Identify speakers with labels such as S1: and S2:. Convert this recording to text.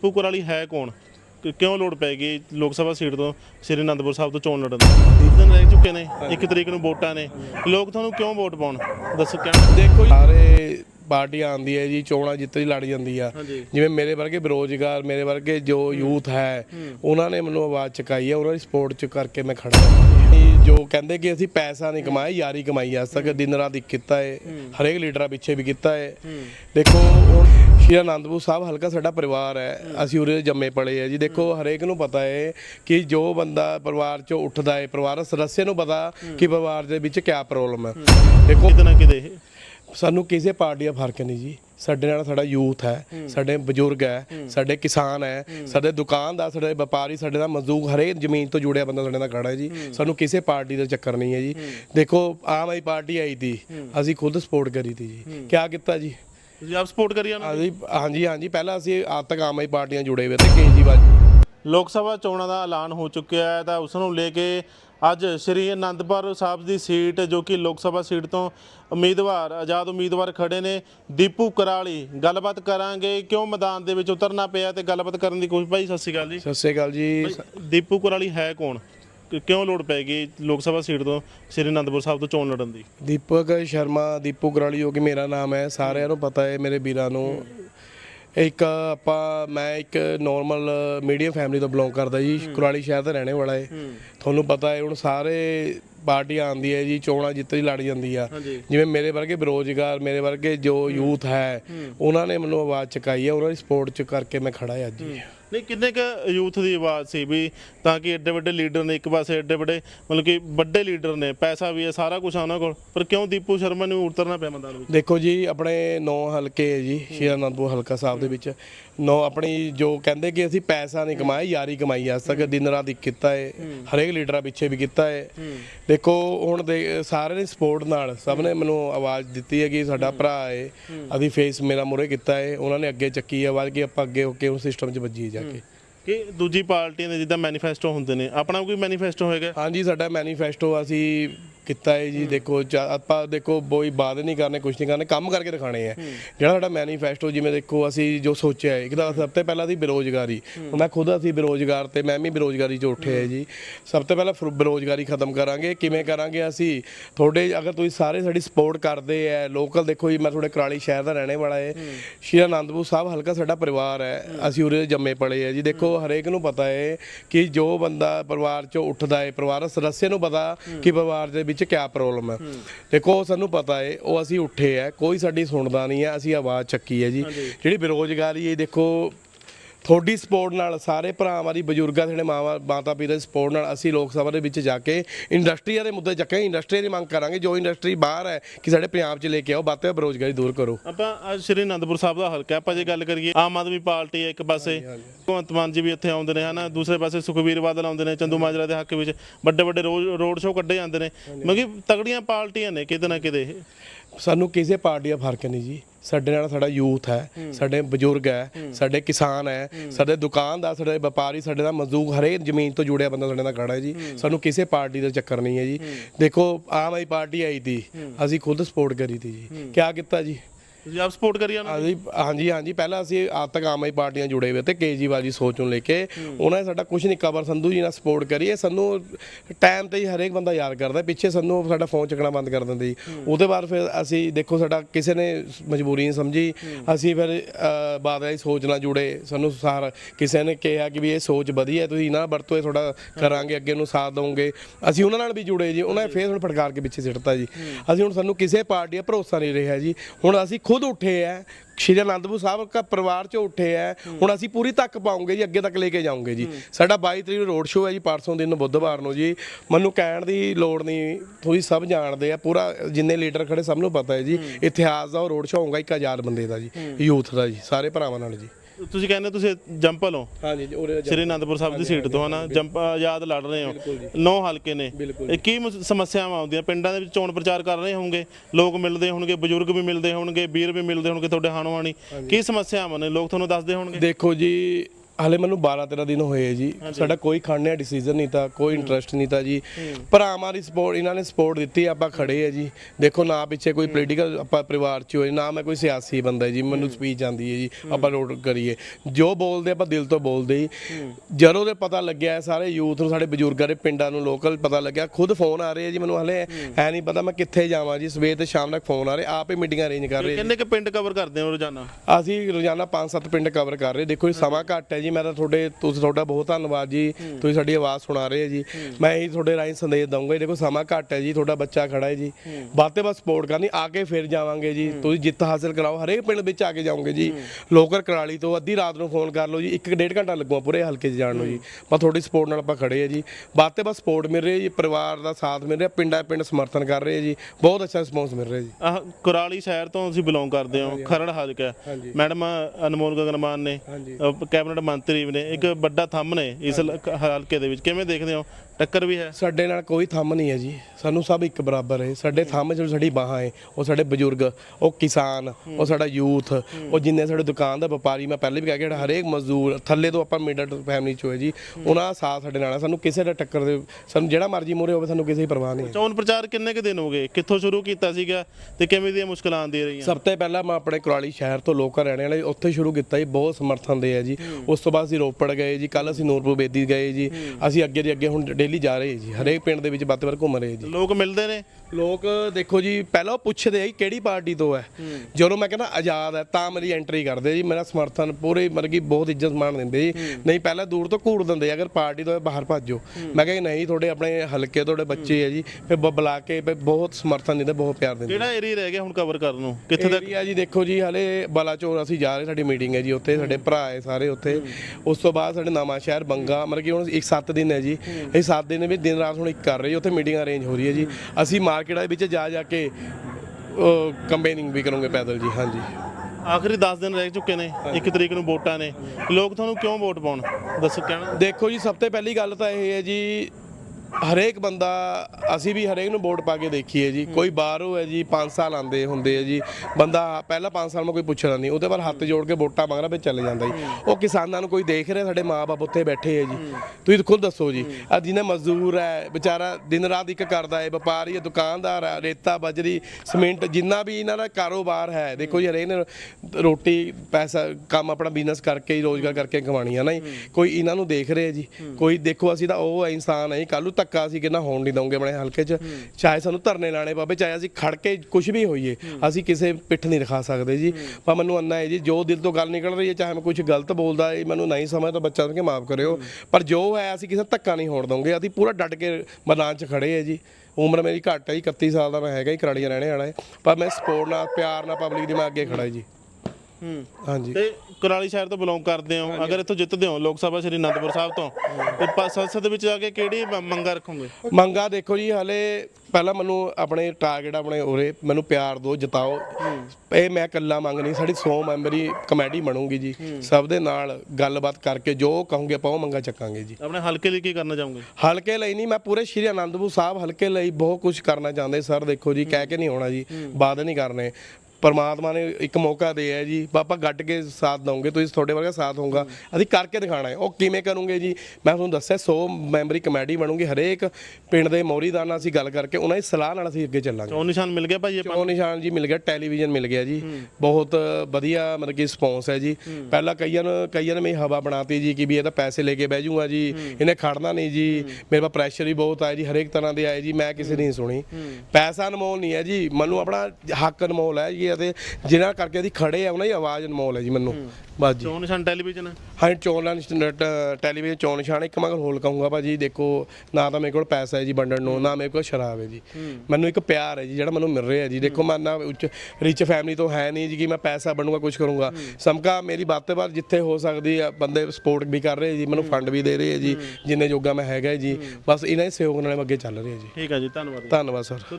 S1: ਦੀਪੂ ਕੁਰਾਲੀ ਹੈ ਕੌਣ? ਕਿ- ਕਿਉਂ ਲੋੜ ਪੈ ਗਈ ਲੋਕ ਸਭਾ ਸੀਟ ਤੋਂ ਸ੍ਰੀ ਅਨੰਦਪੁਰ ਸਾਹਿਬ ਤੋਂ ਚੋਣ ਲੜਨ ਦੀ? ਦਿਨ ਰਹਿ ਚੁੱਕੇ ਨੇ ਇੱਕ ਤਰੀਕ ਨੂੰ ਵੋਟਾਂ ਨੇ। ਲੋਕ ਤੁਹਾਨੂੰ ਕਿਉਂ ਵੋਟ ਪਾਉਣ? ਦੱਸੋ ਕਿਉਂ
S2: ਦੇਖੋ ਸਾਰੇ ਪਾਰਟੀਆਂ ਆਉਂਦੀ ਹੈ ਜੀ ਚੋਣਾਂ ਜਿੱਤੇ ਲੜ ਜਾਂਦੀ ਆ। ਜਿਵੇਂ ਮੇਰੇ ਵਰਗੇ ਬੇਰੋਜ਼ਗਾਰ ਮੇਰੇ ਵਰਗੇ ਜੋ ਯੂਥ ਹੈ ਉਹਨਾਂ ਨੇ ਮੈਨੂੰ ਆਵਾਜ਼ ਚੁਕਾਈ ਹੈ ਉਹਨਾਂ ਦੀ ਸਪੋਰਟ ਚ ਕਰਕੇ ਮੈਂ ਖੜਾ ਜੋ ਕਹਿੰਦੇ ਕਿ ਅਸੀਂ ਪੈਸਾ ਨਹੀਂ ਕਮਾਇਆ ਯਾਰੀ ਕਮਾਈ ਆ। ਤੱਕ ਦਿਨ ਰਾਤ ਇੱਕ ਕੀਤਾ ਹੈ। ਹਰੇਕ ਲੀਡਰਾਂ ਪਿੱਛੇ ਵੀ ਕੀਤਾ ਹੈ। ਦੇਖੋ ਸ਼੍ਰੀ ਆਨੰਦਪੁਰ ਸਾਹਿਬ ਹਲਕਾ ਸਾਡਾ ਪਰਿਵਾਰ ਹੈ। ਅਸੀਂ ਉਰੇ ਜੰਮੇ ਪਲੇ ਆ ਜੀ। ਦੇਖੋ ਹਰੇਕ ਨੂੰ ਪਤਾ ਹੈ ਕਿ ਜੋ ਬੰਦਾ ਪਰਿਵਾਰ ਚੋਂ ਉੱਠਦਾ ਹੈ ਪਰਿਵਾਰ ਸਦੱਸਿਆ ਨੂੰ ਪਤਾ ਕਿ ਪਰਿਵਾਰ ਦੇ ਵਿੱਚ ਕੀ ਪ੍ਰੋਬਲਮ ਹੈ। ਦੇਖੋ
S1: ਕਿਤੇ ਨਾ ਕਿਤੇ ਇਹ।
S2: ਸਾਨੂੰ ਕਿਸੇ ਪਾਰਟੀ ਦਾ ਫ਼ਰਕ ਨਹੀਂ ਜੀ। ਸਾਡੇ ਨਾਲ ਸਾਡਾ ਯੂਥ ਹੈ ਸਾਡੇ ਬਜ਼ੁਰਗ ਹੈ ਸਾਡੇ ਕਿਸਾਨ ਹੈ ਸਾਡੇ ਦੁਕਾਨਦਾਰ ਸਾਡੇ ਵਪਾਰੀ ਸਾਡੇ ਨਾਲ ਮਜ਼ਦੂਰ ਹਰੇਕ ਜ਼ਮੀਨ ਤੋਂ ਜੁੜਿਆ ਬੰਦਾ ਸਾਡੇ ਨਾਲ ਖੜਾ ਹੈ ਜੀ। ਸਾਨੂੰ ਕਿਸੇ ਪਾਰਟੀ ਦਾ ਚੱਕਰ ਨਹੀਂ ਹੈ ਜੀ। ਦੇਖੋ ਆਮ ਆਈ ਪਾਰਟੀ ਆਈ ਤੀ। ਅਸੀਂ ਖੁਦ ਸਪੋਰਟ ਕਰੀ ਤੀ ਜੀ। ਕੀ ਕੀਤਾ ਜੀ?
S1: ਤੁਸੀਂ ਆਪ ਸਪੋਰਟ ਕਰੀ ਜਾਣਾ
S2: ਅਸੀਂ ਹਾਂਜੀ ਹਾਂਜੀ ਪਹਿਲਾਂ ਅਸੀਂ ਆਜ ਤੱਕ ਆਮ ਆਈ ਪਾਰਟੀਆਂ ਜੁੜੇ ਹੋਏ ਤੇ ਕੇਜਰੀਵਾਲ
S1: ਲੋਕ ਸਭਾ ਚੋਣਾਂ ਦਾ ਐਲਾਨ ਹੋ ਚੁੱਕਿਆ ਹੈ ਤਾਂ ਉਸ ਨੂੰ ਲੈ ਕੇ ਅੱਜ ਸ੍ਰੀ ਅਨੰਦਪੁਰ ਸਾਹਿਬ ਦੀ ਸੀਟ ਜੋ ਕਿ ਲੋਕ ਸਭਾ ਸੀਟ ਤੋਂ ਉਮੀਦਵਾਰ ਆਜ਼ਾਦ ਉਮੀਦਵਾਰ ਖੜੇ ਨੇ ਦੀਪੂ ਕਰਾਲੀ। ਗੱਲਬਾਤ ਕਰਾਂਗੇ ਕਿਉਂ ਮੈਦਾਨ ਦੇ ਵਿੱਚ ਉਤਰਨਾ ਪਿਆ ਤੇ ਗੱਲਬਾਤ ਕਰਨ ਦੀ ਕੋਸ਼ਿਸ਼ ਭਾਈ ਸਤਿ ਸ਼੍ਰੀ ਅਕਾਲ ਜੀ।
S2: ਸਤਿ ਸ਼੍ਰੀ ਅਕਾਲ ਜੀ।
S1: ਦੀਪੂ ਕਰਾਲੀ ਹੈ ਕੌਣ? ਕਿ- ਕਿਉਂ ਲੋੜ ਪੈ ਗਈ ਲੋਕ ਸਭਾ ਸੀਟ ਤੋਂ ਸ੍ਰੀ ਅਨੰਦਪੁਰ ਸਾਹਿਬ ਤੋਂ ਚੋਣ ਲੜਨ ਦੀ?
S2: ਦੀਪਕ ਸ਼ਰਮਾ ਦੀਪੂ ਗਰਾਲੀ ਜੋ ਕਿ ਮੇਰਾ ਨਾਮ ਹੈ ਸਾਰਿਆਂ ਨੂੰ ਪਤਾ ਹੈ ਮੇਰੇ ਵੀਰਾਂ ਨੂੰ। ਇੱਕ ਆਪਾਂ ਮੈਂ ਇੱਕ ਨਾਰਮਲ ਮੀਡੀਅਮ ਫੈਮਿਲੀ ਤੋਂ ਬਿਲੋਂਗ ਕਰਦਾ ਜੀ ਕੁਰਾਲੀ ਸ਼ਹਿਰ ਦਾ ਰਹਿਣੇ ਵਾਲਾ ਹੈ। ਤੁਹਾਨੂੰ ਪਤਾ ਹੈ ਹੁਣ ਸਾਰੇ ਪਾਰਟੀਆਂ ਆਉਂਦੀ ਹੈ ਜੀ ਚੋਣਾਂ ਜਿੱਤੇ ਲੜ ਜਾਂਦੀ ਆ। ਜਿਵੇਂ ਮੇਰੇ ਵਰਗੇ ਬੇਰੋਜ਼ਗਾਰ ਮੇਰੇ ਵਰਗੇ ਜੋ ਯੂਥ ਹੈ ਉਹਨਾਂ ਨੇ ਮੈਨੂੰ ਆਵਾਜ਼ ਚੁਕਾਈ ਹੈ ਉਹਨਾਂ ਦੀ ਸਪੋਰਟ ਚ ਕਰਕੇ ਮੈਂ ਖੜਾ ਹਾਂ ਅੱਜ। ਜੀ
S1: ਨਹੀਂ ਕਿੰਨੇ ਕ ਯੂਥ ਦੀ ਆਵਾਜ਼ ਸੀ ਵੀ ਤਾਂ ਕਿ ਐਡੇ ਵੱਡੇ ਲੀਡਰ ਨੇ ਇੱਕ ਪਾਸੇ ਐਡੇ ਵੱਡੇ ਮਤਲਬ ਕਿ ਵੱਡੇ ਲੀਡਰ ਨੇ ਪੈਸਾ ਵੀ ਹੈ ਸਾਰਾ ਕੁਝ ਆ ਉਹਨਾਂ ਕੋਲ। ਪਰ ਕਿਉਂ ਦੀਪੂ ਸ਼ਰਮਾ ਨੂੰ ਉਤਰਨਾ ਪਿਆ ਮੈਦਾਨ ਵਿੱਚ?
S2: ਦੇਖੋ ਜੀ ਆਪਣੇ ਨੌ ਹਲਕੇ ਹੈ ਜੀ ਸ਼੍ਰੀ ਅਨੰਦਪੁਰ ਹਲਕਾ ਸਾਹਿਬ ਦੇ ਵਿੱਚ। ਨੌ ਆਪਣੀ ਜੋ ਕਹਿੰਦੇ ਕਿ ਅਸੀਂ ਪੈਸਾ ਨਹੀਂ ਕਮਾਇਆ ਯਾਰੀ ਕਮਾਈ ਆ। ਤੱਕ ਦਿਨ ਰਾਤ ਇੱਕ ਕੀਤਾ ਹੈ। ਹਰੇਕ ਲੀਡਰਾਂ ਪਿੱਛੇ ਵੀ ਕੀਤਾ ਹੈ। ਦੇਖੋ ਹੁਣ ਦੇ ਸਾਰੇ ਨੇ ਸਪੋਰਟ ਨਾਲ ਸਭ ਨੇ ਮੈਨੂੰ ਆਵਾਜ਼ ਦਿੱਤੀ ਹੈ ਕਿ ਸਾਡਾ ਭਰਾ ਹੈ। ਅਸੀਂ ਫੇਸ ਮੇਰਾ ਮੁਰੇ ਕੀਤਾ ਹੈ ਉਹਨਾਂ ਨੇ ਅੱਗੇ ਚੱਕੀ ਆਵਾਜ਼ ਕਿ ਆਪਾਂ ਅੱਗੇ ਹੋ ਕੇ ਉਸ ਸਿਸਟਮ 'ਚ ਵੱਜੀਏ ਜਾ ਕੇ।
S1: ਕਿ ਦੂਜੀ ਪਾਰਟੀਆਂ ਦੇ ਜਿੱਦਾਂ ਮੈਨੀਫੈਸਟੋ ਹੁੰਦੇ ਨੇ ਆਪਣਾ ਕੋਈ ਮੈਨੀਫੈਸਟੋ ਹੋਏਗਾ
S2: ਹਾਂਜੀ ਸਾਡਾ ਮੈਨੀਫੈਸਟੋ ਅਸੀਂ ਕੀਤਾ ਹੈ ਜੀ ਦੇਖੋ ਚਾ- ਆਪਾਂ ਦੇਖੋ ਕੋਈ ਬਾਤ ਨਹੀਂ ਕਰਨੇ ਕੁਝ ਨਹੀਂ ਕਰਨੇ ਕੰਮ ਕਰਕੇ ਦਿਖਾਣੇ ਆ ਜਿਹੜਾ ਸਾਡਾ ਮੈਨੀਫੈਸਟੋ ਜਿਵੇਂ ਦੇਖੋ ਅਸੀਂ ਜੋ ਸੋਚਿਆ ਹੈ ਇੱਕ ਤਾਂ ਸਭ ਤੋਂ ਪਹਿਲਾਂ ਸੀ ਬੇਰੋਜ਼ਗਾਰੀ। ਹੁਣ ਮੈਂ ਖੁਦ ਅਸੀਂ ਬੇਰੋਜ਼ਗਾਰ ਤੇ ਮੈਂ ਵੀ ਬੇਰੋਜ਼ਗਾਰੀ ਚ ਉੱਠੇ ਹੈ ਜੀ। ਸਭ ਤੋਂ ਪਹਿਲਾਂ ਫਿਰ ਬੇਰੋਜ਼ਗਾਰੀ ਖਤਮ ਕਰਾਂਗੇ। ਕਿਵੇਂ ਕਰਾਂਗੇ ਅਸੀਂ? ਤੁਹਾਡੇ ਅਗਰ ਤੁਸੀਂ ਸਾਰੇ ਸਾਡੀ ਸਪੋਰਟ ਕਰਦੇ ਆ ਲੋਕਲ ਦੇਖੋ ਜੀ ਮੈਂ ਤੁਹਾਡੇ ਕਰਾਲੀ ਸ਼ਹਿਰ ਦਾ ਰਹਿਣੇ ਵਾਲਾ ਹੈ। ਸ਼੍ਰੀ ਅਨੰਦਪੁਰ ਸਾਹਿਬ ਹਲਕਾ ਸਾਡਾ ਪਰਿਵਾਰ ਹੈ। ਅਸੀਂ ਉਰੇ ਜੰਮੇ ਪਲੇ ਆ ਜੀ। ਦੇਖੋ ਹਰੇਕ ਨੂੰ ਪਤਾ ਹੈ ਕਿ ਜੋ ਬੰਦਾ ਪਰਿਵਾਰ ਚੋਂ ਉੱਠਦਾ ਹੈ ਪਰਿਵਾਰ ਸਦੱਸਿਆ ਨੂੰ ਪਤਾ ਕਿ ਪਰਿਵਾਰ ਦੇ ਵਿੱਚ ਕੀ ਪ੍ਰੋਬਲਮ ਹੈ ਦੇਖੋ ਸਾਨੂੰ ਪਤਾ ਹੈ ਉਹ ਅਸੀਂ ਉੱਠੇ ਆ ਕੋਈ ਸਾਡੀ ਸੁਣਦਾ ਨਹੀਂ ਹੈ ਅਸੀਂ ਆਵਾਜ਼ ਚੱਕੀ ਹੈ ਜੀ। ਜਿਹੜੀ ਬੇਰੋਜ਼ਗਾਰੀ ਹੈ ਦੇਖੋ ਤੁਹਾਡੀ ਸਪੋਰਟ ਨਾਲ ਸਾਰੇ ਭਰਾਵਾਂ ਦੀ ਬਜ਼ੁਰਗਾਂ ਦੇ ਮਾਵਾ ਮਾਤਾ ਪਿਤਾ ਦੀ ਸਪੋਰਟ ਨਾਲ ਅਸੀਂ ਲੋਕ ਸਭਾ ਦੇ ਵਿੱਚ ਜਾ ਕੇ ਇੰਡਸਟਰੀਆਂ ਦੇ ਮੁੱਦੇ ਚੱਕਾਂਗੇ ਇੰਡਸਟਰੀ ਦੀ ਮੰਗ ਕਰਾਂਗੇ। ਜੋ ਇੰਡਸਟਰੀ ਬਾਹਰ ਹੈ ਕਿ ਸਾਡੇ ਪੰਜਾਬ 'ਚ ਲੈ ਕੇ ਆਓ ਬਾਤੇ ਬੇਰੋਜ਼ਗਾਰੀ ਦੂਰ ਕਰੋ।
S1: ਆਪਾਂ ਅੱਜ ਸ੍ਰੀ ਅਨੰਦਪੁਰ ਸਾਹਿਬ ਦਾ ਹਲਕਾ ਆਪਾਂ ਜੇ ਗੱਲ ਕਰੀਏ ਆਮ ਆਦਮੀ ਪਾਰਟੀ ਹੈ ਇੱਕ ਪਾਸੇ ਭਗਵੰਤ ਮਾਨ ਜੀ ਵੀ ਇੱਥੇ ਆਉਂਦੇ ਨੇ ਹਨਾ ਦੂਸਰੇ ਪਾਸੇ ਸੁਖਵੀਰ ਬਾਦਲ ਆਉਂਦੇ ਨੇ ਚੰਦੂ ਮਾਜਰਾ ਦੇ ਹੱਕ ਵਿੱਚ ਵੱਡੇ ਵੱਡੇ ਰੋਡ ਸ਼ੋਅ ਕੱਢੇ ਜਾਂਦੇ ਨੇ। ਮਤਲਬ ਤਗੜੀਆਂ ਪਾਰਟੀਆਂ ਨੇ ਕਿਤੇ ਨਾ ਕਿਤੇ
S2: ਸਾਨੂੰ ਕਿਸੇ ਪਾਰਟੀ ਦਾ ਫ਼ਰਕ ਨਹੀਂ ਜੀ। ਸਾਡੇ ਨਾਲ ਸਾਡਾ ਯੂਥ ਹੈ ਸਾਡੇ ਬਜ਼ੁਰਗ ਹੈ ਸਾਡੇ ਕਿਸਾਨ ਹੈ ਸਾਡੇ ਦੁਕਾਨਦਾਰ ਸਾਡੇ ਵਪਾਰੀ ਸਾਡੇ ਨਾਲ ਮਜ਼ਦੂਰ ਹਰੇਕ ਜ਼ਮੀਨ ਤੋਂ ਜੁੜਿਆ ਬੰਦਾ ਸਾਡੇ ਨਾਲ ਖੜਾ ਹੈ ਜੀ। ਸਾਨੂੰ ਕਿਸੇ ਪਾਰਟੀ ਦਾ ਚੱਕਰ ਨਹੀਂ ਹੈ ਜੀ। ਦੇਖੋ ਆਮ ਆਈ ਪਾਰਟੀ ਆਈ ਤੀ। ਅਸੀਂ ਖੁਦ ਸਪੋਰਟ ਕਰੀ ਤੀ ਜੀ। ਕੀ ਕੀਤਾ ਜੀ?
S1: ਤੁਸੀਂ ਆਪ ਸਪੋਰਟ ਕਰੀ ਜਾਣਾ
S2: ਅਸੀਂ ਹਾਂਜੀ ਹਾਂਜੀ ਪਹਿਲਾਂ ਅਸੀਂ ਆਜ ਤੱਕ ਆਮ ਆਈ ਪਾਰਟੀਆਂ ਜੁੜੇ ਹੋਏ ਤੇ ਕੇਜਰੀਵਾਲ ਜੀ ਸੋਚ ਨੂੰ ਲੈ ਕੇ ਉਹਨਾਂ ਨੇ ਸਾਡਾ ਕੁਝ ਨਹੀਂ ਕਬਰ ਸੰਧੂ ਜੀ ਨਾਲ ਸਪੋਰਟ ਕਰੀਏ ਸਾਨੂੰ ਟਾਈਮ ਤੇ ਹੀ ਹਰੇਕ ਬੰਦਾ ਯਾਦ ਕਰਦਾ। ਪਿੱਛੇ ਸਾਨੂੰ ਸਾਡਾ ਫੋਨ ਚੱਕਣਾ ਬੰਦ ਕਰ ਦਿੰਦੇ। ਜੀ ਉਹਦੇ ਬਾਅਦ ਫਿਰ ਅਸੀਂ ਦੇਖੋ ਸਾਡਾ ਕਿਸੇ ਨੇ ਮਜਬੂਰੀ ਨਹੀਂ ਸਮਝੀ। ਅਸੀਂ ਫਿਰ ਅ, ਬਾਦਲ ਦੀ ਸੋਚ ਨਾਲ ਜੁੜੇ। ਸਾਨੂੰ ਸਾਰ ਕਿਸੇ ਨੇ ਕਿਹਾ ਕਿ ਵੀ ਇਹ ਸੋਚ ਵਧੀਆ ਹੈ, ਤੁਸੀਂ ਇਹਨਾਂ ਨਾਲ ਵਰਤੋ ਇਹ ਥੋੜਾ ਕਰਾਂਗੇ ਅੱਗੇ ਨੂੰ ਸਾਥ ਦਵੋਗੇ। ਅਸੀਂ ਉਹਨਾਂ ਨਾਲ ਵੀ ਜੁੜੇ ਜੀ। ਉਹਨਾਂ ਨੇ ਫੇਰ ਹੁਣ ਫਟਕਾਰ ਕੇ ਪਿੱਛੇ ਸਿੱਟਤਾ ਜੀ। ਅਸੀਂ ਹੁਣ ਸਾਨੂੰ ਕਿਸੇ ਪਾਰਟੀ ਦਾ ਭਰੋਸਾ ਨਹੀਂ ਰਿਹਾ ਜੀ। ਹੁਣ ਅਸੀਂ ਖੁਦ ਉੱਠੇ ਆ ਸ਼੍ਰੀ ਅਨੰਦਪੁਰ ਸਾਹਿਬ ਦਾ ਪਰਿਵਾਰ ਚ ਉੱਠੇ ਆ ਹੁਣ ਅਸੀਂ ਪੂਰੀ ਤੱਕ ਪਾਉਂਗੇ ਜੀ ਅੱਗੇ ਤੱਕ ਲੈ ਕੇ ਜਾਵਾਂਗੇ ਜੀ। ਸਾਡਾ 22 ਤਰੀਕ ਨੂੰ ਰੋਡ ਸ਼ੋਅ ਹੈ ਜੀ ਪਰਸੋਂ ਦਿਨ ਨੂੰ ਬੁੱਧਵਾਰ ਨੂੰ ਜੀ। ਮੈਨੂੰ ਕਹਿਣ ਦੀ ਲੋੜ ਨਹੀਂ ਤੁਸੀਂ ਸਭ ਜਾਣਦੇ ਆ ਪੂਰਾ ਜਿੰਨੇ ਲੀਡਰ ਖੜੇ ਸਭ ਨੂੰ ਪਤਾ ਹੈ ਜੀ। ਇਤਿਹਾਸ ਦਾ ਉਹ ਰੋਡ ਸ਼ੋਅ ਹੋਊਗਾ ਇੱਕ ਆਜ਼ਾਦ ਬੰਦੇ ਦਾ ਜੀ ਯੂਥ ਦਾ ਜੀ ਸਾਰੇ ਭਰਾਵਾਂ ਨਾਲ ਜੀ।
S1: ਤੁਸੀਂ ਕਹਿੰਦੇ ਤੁਸੀਂ ਜੰਪਲ ਹੋ
S2: ਹਾਂਜੀ ਉਹਦੇ
S1: ਸ੍ਰੀ ਅਨੰਦਪੁਰ ਸਾਹਿਬ ਦੀ ਸੀਟ ਤੋਂ ਹਨਾ? ਜੰਪ ਆਜ਼ਾਦ ਲੜ ਰਹੇ ਹੋ। ਨੌ ਹਲਕੇ ਨੇ। ਇਹ ਕੀ ਮੁਸ- ਸਮੱਸਿਆਵਾਂ ਆਉਂਦੀਆਂ? ਪਿੰਡਾਂ ਦੇ ਵਿੱਚ ਚੋਣ ਪ੍ਰਚਾਰ ਕਰ ਰਹੇ ਹੋਵੋਗੇ ਲੋਕ ਮਿਲਦੇ ਹੋਣਗੇ ਬਜ਼ੁਰਗ ਵੀ ਮਿਲਦੇ ਹੋਣਗੇ ਵੀਰ ਵੀ ਮਿਲਦੇ ਹੋਣਗੇ ਤੁਹਾਡੇ ਹਾਣੋ ਹਾਣੀ ਕੀ ਸਮੱਸਿਆਵਾਂ ਨੇ? ਲੋਕ ਤੁਹਾਨੂੰ ਦੱਸਦੇ ਹੋਣਗੇ?
S2: ਦੇਖੋ ਜੀ ਹਲੇ ਮੈਨੂੰ 12 13 ਦਿਨ ਹੋਏ ਆ ਜੀ। ਸਾਡਾ ਕੋਈ ਖਾਣੇ ਡਿਸੀਜਨ ਨਹੀਂ ਤਾਂ ਕੋਈ ਇੰਟਰਸਟ ਨਹੀਂ ਤਾਂ ਜੀ। ਭਰਾਵਾਂ ਦੀ ਸਪੋਰਟ ਇਹਨਾਂ ਨੇ ਸਪੋਰਟ ਦਿੱਤੀ ਆਪਾਂ ਖੜੇ ਆ ਜੀ। ਦੇਖੋ ਨਾ ਪਿੱਛੇ ਕੋਈ ਪੋਲੀਟੀਕਲ ਆਪਾਂ ਪਰਿਵਾਰ ਚ ਹੋਏ ਨਾ ਮੈਂ ਕੋਈ ਸਿਆਸੀ ਬੰਦਾ ਜੀ ਮੈਨੂੰ ਸਪੀਚ ਆਂਦੀ ਹੈ ਜੀ ਆਪਾਂ ਰੋਡ ਕਰੀਏ। ਜੋ ਬੋਲਦੇ ਆਪਾਂ ਦਿਲ ਤੋਂ ਬੋਲਦੇ ਜਦੋਂ ਦੇ ਪਤਾ ਲੱਗਿਆ ਹੈ ਸਾਰੇ ਯੂਥ ਨੂੰ ਸਾਡੇ ਬਜ਼ੁਰਗਾਂ ਦੇ ਪਿੰਡਾਂ ਨੂੰ ਲੋਕਲ ਪਤਾ ਲੱਗਿਆ ਖੁਦ ਫੋਨ ਆ ਰਹੇ ਆ ਜੀ ਮੈਨੂੰ ਹਲੇ। ਐ ਨਹੀਂ ਪਤਾ ਮੈਂ ਕਿੱਥੇ ਜਾਵਾਂ ਜੀ ਸਵੇਰ ਤੇ ਸ਼ਾਮ ਤੱਕ ਫੋਨ ਆ ਰਹੇ ਆਪ ਹੀ ਮੀਟਿੰਗਾਂ ਅਰੇਂਜ ਕਰ ਰਹੇ।
S1: ਕਿੰਨੇ ਕੁ ਪਿੰਡ ਕਵਰ ਕਰਦੇ ਹੋ ਰੋਜ਼ਾਨਾ?
S2: ਅਸੀਂ ਰੋਜ਼ਾਨਾ 5-7 ਪਿੰਡ ਕਵਰ ਕਰ ਰਹੇ ਦੇਖੋ ਜੀ ਸਮਾਂ ਘੱਟ ਹੈ ਜੀ ਮੈਂ ਤਾਂ ਤੁਹਾਡੇ ਤੁਸੀਂ ਤੁਹਾਡਾ ਬਹੁਤ ਧੰਨਵਾਦ ਜੀ। ਤੁਸੀਂ ਸਾਡੀ ਆਵਾਜ਼ ਸੁਣਾ ਰਹੇ ਜੀ। ਮੈਂ ਇਹ ਤੁਹਾਡੇ ਰਾਹੀਂ ਸੰਦੇਸ਼ ਦਊਂਗਾ ਜੀ ਦੇਖੋ ਸਮਾਂ ਘੱਟ ਹੈ ਜੀ ਤੁਹਾਡਾ ਬੱਚਾ ਖੜਾ ਹੈ ਜੀ। ਬਾਤੇ ਬਸ ਸਪੋਰਟ ਕਰਨੀ ਆ ਕੇ ਫਿਰ ਜਾਵਾਂਗੇ ਜੀ। ਤੁਸੀਂ ਜਿੱਤ ਹਾਸਲ ਕਰਾਓ ਹਰੇਕ ਪਿੰਡ ਵਿੱਚ ਆ ਕੇ ਜਾਓਗੇ ਜੀ। ਲੋਕਰ ਕਰਾਲੀ ਤੋਂ ਅੱਧੀ ਰਾਤ ਨੂੰ ਫੋਨ ਕਰ ਲਓ ਜੀ ਇੱਕ ਡੇਢ ਘੰਟਾ ਲੱਗੂਗਾ ਪੂਰੇ ਹਲਕੇ 'ਚ ਜਾਣ ਨੂੰ ਜੀ। ਬਸ ਤੁਹਾਡੀ ਸਪੋਰਟ ਨਾਲ ਆਪਾਂ ਖੜੇ ਆ ਜੀ। ਬਾਤੇ ਬਸ ਸਪੋਰਟ ਮਿਲ ਰਹੀ ਹੈ ਜੀ ਪਰਿਵਾਰ ਦਾ ਸਾਥ ਮਿਲ ਰਿਹਾ ਪਿੰਡਾਂ ਪਿੰਡ ਸਮਰਥਨ ਕਰ ਰਹੇ ਜੀ। ਬਹੁਤ ਅੱਛਾ ਰਿਸਪੌਂਸ ਮਿਲ ਰਿਹਾ ਜੀ।
S1: ਆਹ ਕੁਰਾਲੀ ਸ਼ਹਿਰ ਤੋਂ ਤੁਸੀਂ ਬਿਲੋਂਗ ਕਰਦੇ ਹੋ ਖਰੜ ਹਲਕਾ। ਮੈਡਮ ਅਨਮੋਲ ਗਗਨਮਾਨ ਨੇ ਕੈਬਨਿਟ ਮੰਤਰੀ ਵੀ ਨੇ ਇੱਕ ਵੱਡਾ ਥੰਮ ਨੇ ਇਸ ਲ- ਹਲਕੇ ਦੇ ਵਿੱਚ। ਕਿਵੇਂ ਦੇਖਦੇ ਹੋ? ਟੱਕਰ ਵੀ ਹੈ?
S2: ਸਾਡੇ ਨਾਲ ਕੋਈ ਥੰਮ ਨਹੀਂ ਹੈ ਜੀ। ਸਾਨੂੰ ਸਭ ਇੱਕ ਬਰਾਬਰ ਹੈ। ਸਾਡੇ ਥੰਮ ਜਿਹੜੀ ਸਾਡੀ ਬਾਹਾਂ ਹੈ ਉਹ ਸਾਡੇ ਬਜ਼ੁਰਗ ਉਹ ਕਿਸਾਨ ਉਹ ਸਾਡਾ ਯੂਥ ਉਹ ਜਿੰਨੇ ਸਾਡੇ ਦੁਕਾਨ ਦਾ ਵਪਾਰੀ ਮੈਂ ਪਹਿਲੇ ਵੀ ਕਹਿ ਗਿਆ ਹਰੇਕ ਮਜ਼ਦੂਰ ਥੱਲੇ ਤੋਂ ਆਪਾਂ ਮਿਡਲ ਫੈਮਿਲੀ ਚ ਹੋਏ ਜੀ। ਉਹਨਾਂ ਦਾ ਸਾਥ ਸਾਡੇ ਨਾਲ ਹੈ। ਸਾਨੂੰ ਕਿਸੇ ਦਾ ਟੱਕਰ ਦੇ ਸਾਨੂੰ ਜਿਹੜਾ ਮਰਜ਼ੀ ਮੂਹਰੇ ਹੋਵੇ ਸਾਨੂੰ ਕਿਸੇ ਦੀ ਪਰਵਾਹ ਨਹੀਂ ਹੈ।
S1: ਚੋਣ ਪ੍ਰਚਾਰ ਕਿੰਨੇ ਕੁ ਦਿਨ ਹੋ ਗਏ? ਕਿੱਥੋਂ ਸ਼ੁਰੂ ਕੀਤਾ ਸੀਗਾ ਤੇ ਕਿਵੇਂ ਦੀਆਂ ਮੁਸ਼ਕਲਾਂ ਆਉਂਦੀਆਂ ਰਹੀਆਂ?
S2: ਸਭ ਤੋਂ ਪਹਿਲਾਂ ਮੈਂ ਆਪਣੇ ਕੁਰਾਲੀ ਸ਼ਹਿਰ ਤੋਂ ਲੋਕਾਂ ਰਹਿਣੇ ਵਾਲੇ ਉੱਥੇ ਸ਼ੁਰੂ ਕੀਤਾ ਜੀ। ਬਹੁਤ ਸਮਰਥਨ ਦੇ ਆ ਜੀ। ਉਸ ਤੋਂ ਬਾਅਦ ਅਸੀਂ ਰੋਪੜ ਗਏ ਜੀ। ਕੱਲ ਅਸੀਂ ਨੂਰਪੁਰ ਬੇਦੀ ਗਏ ਜੀ। ਅਸੀਂ ਅੱਗੇ ਦੀ ਅੱਗੇ ਹੁਣ ਡੇਲੀ ਜਾ ਰਹੇ ਜੀ, ਹਰੇਕ ਪਿੰਡ ਦੇ ਵਿੱਚ ਬਾਤੇ ਬਾਰ ਘੁੰਮ ਰਹੇ ਜੀ।
S1: ਲੋਕ ਮਿਲਦੇ ਨੇ।
S2: ਲੋਕ ਦੇਖੋ ਜੀ ਪਹਿਲਾਂ ਉਹ ਪੁੱਛਦੇ ਆ ਕਿ ਕਿਹੜੀ ਪਾਰਟੀ ਤੋਂ ਹੈ? ਜਦੋਂ ਮੈਂ ਕਹਿੰਦਾ ਆਜ਼ਾਦ ਹੈ ਤਾਂ ਮੇਰੀ ਐਂਟਰੀ ਕਰਦੇ ਜੀ ਮੇਰਾ ਸਮਰਥਨ ਪੂਰੇ ਕਿ ਬਹੁਤ ਇੱਜ਼ਤ ਮਾਣ ਦਿੰਦੇ ਜੀ। ਨਹੀਂ ਪਹਿਲਾਂ ਦੂਰ ਤੋਂ ਘੂਰ ਦਿੰਦੇ ਅਗਰ ਪਾਰਟੀ ਤੋਂ ਬਾਹਰ ਭੱਜੋ। ਮੈਂ ਕਿਹਾ ਕਿ ਨਹੀਂ ਤੁਹਾਡੇ ਆਪਣੇ ਹਲਕੇ ਤੁਹਾਡੇ ਬੱਚੇ ਹੈ ਜੀ ਫਿਰ ਬ- ਬੁਲਾ ਕੇ ਫਿਰ ਬਹੁਤ ਸਮਰਥਨ ਦਿੰਦੇ ਬਹੁਤ ਪਿਆਰ ਦਿੰਦੇ।
S1: ਕਿਹੜਾ ਏਰੀਆ ਰਹਿ ਗਿਆ ਹੁਣ ਕਵਰ ਕਰਨ ਨੂੰ? ਕਿੱਥੇ ਤੱਕ?
S2: ਏਰੀਆ ਜੀ ਦੇਖੋ ਜੀ ਹਲੇ ਬਲਾਚੌਰ ਅਸੀਂ ਜਾ ਰਹੇ ਸਾਡੀ ਮੀਟਿੰਗ ਹੈ ਜੀ ਉੱਥੇ ਸਾਡੇ ਭਰਾ ਹੈ ਸਾਰੇ ਉੱਥੇ। ਉਸ ਤੋਂ ਬਾਅਦ ਸਾਡੇ ਨਵਾਂ ਸ਼ਹਿਰ ਬੰਗਾ ਮਤਲਬ ਕਿ ਹੁਣ ਇੱਕ 7 ਦਿਨ ਹੈ ਜੀ। ਇਹ 7 ਦਿਨ ਵਿੱਚ ਦਿਨ ਰਾਤ ਹੁਣ ਇੱਕ ਕਰ ਰਹੇ ਉੱਥੇ ਮੀਟਿੰਗ ਅਰੇਂਜ ਹੋ ਰਹੀ ਹੈ ਜੀ। ਅਸੀਂ ਮਾਰਕੀਟਾਂ ਦੇ ਵਿੱਚ ਜਾ ਜਾ ਕੇ ਕੰਪੇਨਿੰਗ ਵੀ ਕਰੂੰਗੇ ਪੈਦਲ ਜੀ ਹਾਂਜੀ।
S1: ਆਖਰੀ 10 ਦਿਨ ਰਹਿ ਚੁੱਕੇ ਨੇ ਇੱਕ ਤਰੀਕ ਨੂੰ ਵੋਟਾਂ ਨੇ। ਲੋਕ ਤੁਹਾਨੂੰ ਕਿਉਂ ਵੋਟ ਪਾਉਣ? ਦੱਸੋ ਕਹਿਣਾ।
S2: ਦੇਖੋ ਜੀ ਸਭ ਤੋਂ ਪਹਿਲੀ ਗੱਲ ਤਾਂ ਇਹ ਹੈ ਜੀ ਹਰੇਕ ਬੰਦਾ ਅਸੀਂ ਵੀ ਹਰੇਕ ਨੂੰ ਵੋਟ ਪਾ ਕੇ ਦੇਖੀਏ ਜੀ। ਕੋਈ ਬਾਹਰੋਂ ਹੈ ਜੀ 5 ਸਾਲ ਆਂਦੇ ਹੁੰਦੇ ਆ ਜੀ। ਬੰਦਾ ਪਹਿਲਾਂ 5 ਸਾਲ ਮੈਂ ਕੋਈ ਪੁੱਛਦਾ ਨਹੀਂ ਉਹਦੇ ਬਾਅਦ ਹੱਥ ਜੋੜ ਕੇ ਵੋਟਾਂ ਮੰਗਦਾ ਫਿਰ ਚੱਲੇ ਜਾਂਦਾ ਜੀ। ਉਹ ਕਿਸਾਨਾਂ ਨੂੰ ਕੋਈ ਦੇਖ ਰਿਹਾ ਸਾਡੇ ਮਾਪੇ ਉੱਥੇ ਬੈਠੇ ਹੈ ਜੀ। ਤੁਸੀਂ ਖੁਦ ਦੱਸੋ ਜੀ ਆ ਜਿਹਨੇ ਮਜ਼ਦੂਰ ਹੈ ਵਿਚਾਰਾ ਦਿਨ ਰਾਤ ਇੱਕ ਕਰਦਾ ਹੈ ਵਪਾਰੀ ਹੈ ਦੁਕਾਨਦਾਰ ਹੈ ਰੇਤਾ ਬਜਰੀ ਸੀਮੈਂਟ ਜਿੰਨਾ ਵੀ ਇਹਨਾਂ ਦਾ ਕਾਰੋਬਾਰ ਹੈ ਦੇਖੋ ਜੀ ਹਰੇਕ ਨੇ ਰੋਟੀ ਪੈਸਾ ਕੰਮ ਆਪਣਾ ਬਿਜ਼ਨਸ ਕਰਕੇ ਹੀ ਰੋਜ਼ਗਾਰ ਕਰਕੇ ਕਮਾਣੀ ਹੈ ਨਾ ਜੀ। ਕੋਈ ਇਹਨਾਂ ਨੂੰ ਦੇਖ ਰਿਹਾ ਜੀ। ਕੋਈ ਦੇਖੋ ਅਸੀਂ ਤਾਂ ਉਹ ਹੈ ਇਨਸਾਨ ਹੈ ਕੱਲ ਨੂੰ ਧੱਕਾ ਅਸੀਂ ਕਿੰਨਾ ਹੋਣ ਨਹੀਂ ਦਵਾਂਗੇ ਆਪਣੇ ਹਲਕੇ 'ਚ। ਚਾਹੇ ਸਾਨੂੰ ਧਰਨੇ ਲਾਣੇ ਪਵੇ ਚਾਹੇ ਅਸੀਂ ਖੜ ਕੇ ਕੁਝ ਵੀ ਹੋਈਏ ਅਸੀਂ ਕਿਸੇ ਪਿੱਠ ਨਹੀਂ ਦਿਖਾ ਸਕਦੇ ਜੀ। ਪਰ ਮੈਨੂੰ ਅੰਨਾ ਹੈ ਜੀ ਜੋ ਦਿਲ ਤੋਂ ਗੱਲ ਨਿਕਲ ਰਹੀ ਹੈ ਚਾਹੇ ਮੈਂ ਕੁਝ ਗਲਤ ਬੋਲਦਾ ਹੈ ਮੈਨੂੰ ਨਹੀਂ ਸਮਝ ਤਾਂ ਬੱਚਾ ਕੇ ਮਾਫ ਕਰਿਓ। ਪਰ ਜੋ ਹੈ ਅਸੀਂ ਕਿਸੇ ਧੱਕਾ ਨਹੀਂ ਹੋਣ ਦਵਾਂਗੇ ਅਸੀਂ ਪੂਰਾ ਡਟ ਕੇ ਮੈਦਾਨ 'ਚ ਖੜੇ ਹੈ ਜੀ। ਉਮਰ ਮੇਰੀ ਘੱਟ ਹੈ ਜੀ 31 ਸਾਲ ਦਾ ਮੈਂ ਹੈਗਾ ਹੀ ਕਰਾੜੀਆਂ ਰਹਿਣੇ ਵਾਲਾ ਹੈ। ਪਰ ਮੈਂ ਸਪੋਰਟ ਨਾਲ ਪਿਆਰ ਨਾਲ ਪਬਲਿਕ ਦੀ ਮੈਂ ਅੱਗੇ ਖੜਾ ਜੀ।
S1: ਹੂੰ
S2: ਹਾਂਜੀ।
S1: ਤੇ ਕੁਰਾਲੀ ਸ਼ਹਿਰ ਤੋਂ ਬਿਲੋਂਗ ਕਰਦੇ ਹੋ। ਅਗਰ ਇੱਥੋਂ ਜਿੱਤਦੇ ਹੋ ਲੋਕ ਸਭਾ ਸ਼੍ਰੀ ਅਨੰਦਪੁਰ ਸਾਹਿਬ ਤੋਂ ਤੇ ਪ- ਸੰਸਦ ਵਿੱਚ ਜਾ ਕੇ ਕਿਹੜੀ ਮ- ਮੰਗਾਂ ਰੱਖੋਗੇ?
S2: ਮੰਗਾ ਦੇਖੋ ਜੀ ਹਲੇ ਪਹਿਲਾਂ ਮੈਨੂੰ ਆਪਣੇ ਟਾਰਗੇਟ ਆਪਣੇ ਉਰੇ ਮੈਨੂੰ ਪਿਆਰ ਦਿਓ ਜਿਤਾਓ। ਇਹ ਮੈਂ ਇਕੱਲਾ ਮੰਗ ਨਹੀਂ ਸਾਡੀ 100 ਮੈਂਬਰੀ ਕਮੇਟੀ ਬਣੂਗੀ ਜੀ। ਸਭ ਦੇ ਨਾਲ ਗੱਲਬਾਤ ਕਰਕੇ ਜੋ ਕਹੋਗੇ ਆਪਾਂ ਉਹ ਮੰਗਾ ਚੱਕਾਂਗੇ ਜੀ।
S1: ਆਪਣੇ ਹਲਕੇ ਲਈ ਕੀ ਕਰਨਾ ਚਾਹੋਗੇ?
S2: ਹਲਕੇ ਲਈ ਨਹੀਂ ਮੈਂ ਪੂਰੇ ਸ਼੍ਰੀ ਆਨੰਦਪੁਰ ਸਾਹਿਬ ਹਲਕੇ ਲਈ ਬਹੁਤ ਕੁਝ ਕਰਨਾ ਚਾਹੁੰਦੇ। ਸਰ ਦੇਖੋ ਜੀ ਕਹਿ ਕੇ ਨਹੀਂ ਹੋਣਾ ਜੀ ਬਾਦ ਨਹੀਂ ਕਰਨੇ। ਪਰਮਾਤਮਾ ਨੇ ਇੱਕ ਮੌਕਾ ਦਿਆ ਜੀ। ਪਾਪਾ ਗੱਡ ਕੇ ਸਾਥ ਦਵਾਂਗੇ ਤੁਸੀਂ ਤੁਹਾਡੇ ਵਰਗਾ ਸਾਥ ਹੋਊਗਾ। ਅਸੀਂ ਕਰਕੇ ਦਿਖਾਣਾ ਹੈ। ਉਹ ਕਿਵੇਂ ਕਰੂੰਗੇ ਜੀ? ਮੈਂ ਤੁਹਾਨੂੰ ਦੱਸਿਆ 100 ਮੈਂਬਰੀ ਕਮੇਟੀ ਬਣੂਗੀ ਹਰੇਕ ਪਿੰਡ ਦੇ ਮੌਰੀਦਾਰ ਨਾਲ ਅਸੀਂ ਗੱਲ ਕਰਕੇ ਉਹਨਾਂ ਦੀ ਸਲਾਹ ਨਾਲ ਅਸੀਂ ਅੱਗੇ ਚੱਲਾਂਗੇ।
S1: ਚੋਣ ਨਿਸ਼ਾਨ ਮਿਲ ਗਿਆ ਭਾਈ ਆਪਾਂ
S2: ਚੋਣ ਨਿਸ਼ਾਨ ਜੀ ਮਿਲ ਗਿਆ ਟੈਲੀਵਿਜ਼ਨ ਮਿਲ ਗਿਆ ਜੀ। ਬਹੁਤ ਵਧੀਆ ਮਤਲਬ ਕਿ ਰਿਸਪੌਂਸ ਹੈ ਜੀ। ਪਹਿਲਾਂ ਕਈਆਂ ਨੂੰ ਕਈਆਂ ਨੇ ਮੇਰੀ ਹਵਾ ਬਣਾਤੀ ਜੀ ਕਿ ਵੀ ਇਹ ਤਾਂ ਪੈਸੇ ਲੈ ਕੇ ਬਹਿ ਜਾਊਗਾ ਜੀ ਇਹਨੇ ਖੜਨਾ ਨਹੀਂ ਜੀ। ਮੇਰੇ ਪਾ ਪ੍ਰੈਸ਼ਰ ਵੀ ਬਹੁਤ ਆਇਆ ਜੀ ਹਰੇਕ ਤਰ੍ਹਾਂ ਦੇ ਆਏ ਜੀ ਮੈਂ ਕਿਸੇ ਦੀ ਨਹੀਂ ਸੁਣੀ। ਪੈਸਾ ਅਨਮੋਲ ਨਹੀਂ ਹੈ ਜੀ। ਮੈਨੂੰ ਆਪਣਾ ਹੱਕ ਅਨਮੋਲ ਹੈ ਜੀ ਅਤੇ ਜਿਨ੍ਹਾਂ ਕਰਕੇ ਅਸੀਂ ਖੜੇ ਆ ਉਹਨਾਂ ਦੀ ਆਵਾਜ਼ ਅਨਮੋਲ ਹੈ ਜੀ ਮੈਨੂੰ। ਬਸ ਜੀ।
S1: ਚੋਣ ਨਿਸ਼ਾਨ ਟੈਲੀਵਿਜ਼ਨ ਹੈ?
S2: ਚੋਣ ਨਿਸ਼ਾਨ ਟੈਲੀਵਿਜ਼ਨ ਚੋਣ ਨਿਸ਼ਾਨ ਇੱਕ ਮੈਂ ਹੋਰ ਕਹੂੰਗਾ ਭਾਜੀ ਦੇਖੋ ਨਾ ਤਾਂ ਮੇਰੇ ਕੋਲ ਪੈਸਾ ਹੈ ਜੀ ਵੰਡਣ ਨੂੰ ਨਾ ਮੇਰੇ ਕੋਲ ਸ਼ਰਾਬ ਹੈ ਜੀ। ਮੈਨੂੰ ਇੱਕ ਪਿਆਰ ਹੈ ਜੀ ਜਿਹੜਾ ਮੈਨੂੰ ਮਿਲ ਰਿਹਾ ਜੀ। ਦੇਖੋ ਮੈਂ ਨਾ ਉੱਚ ਰਿਚ ਫੈਮਿਲੀ ਤੋਂ ਹੈ ਨਹੀਂ ਜੀ ਕਿ ਮੈਂ ਪੈਸਾ ਬਣੂਗਾ ਕੁਝ ਕਰੂੰਗਾ। ਸਮਕਾ ਮੇਰੀ ਬਾਤੇ ਬਾਤ ਜਿੱਥੇ ਹੋ ਸਕਦੀ ਆ ਬੰਦੇ ਸਪੋਰਟ ਵੀ ਕਰ ਰਹੇ ਜੀ ਮੈਨੂੰ ਫੰਡ ਵੀ ਦੇ ਰਹੇ ਜੀ ਜਿੰਨੇ ਜੋਗਾ ਮੈਂ ਹੈਗਾ ਜੀ। ਬਸ ਇਹਨਾਂ ਦੇ ਸਹਿਯੋਗ ਨਾਲ ਮੈਂ ਅੱਗੇ ਚੱਲ ਰਿਹਾ ਜੀ।
S1: ਠੀਕ ਹੈ ਜੀ ਧੰਨਵਾਦ।
S2: ਧੰਨਵਾਦ ਸਰ।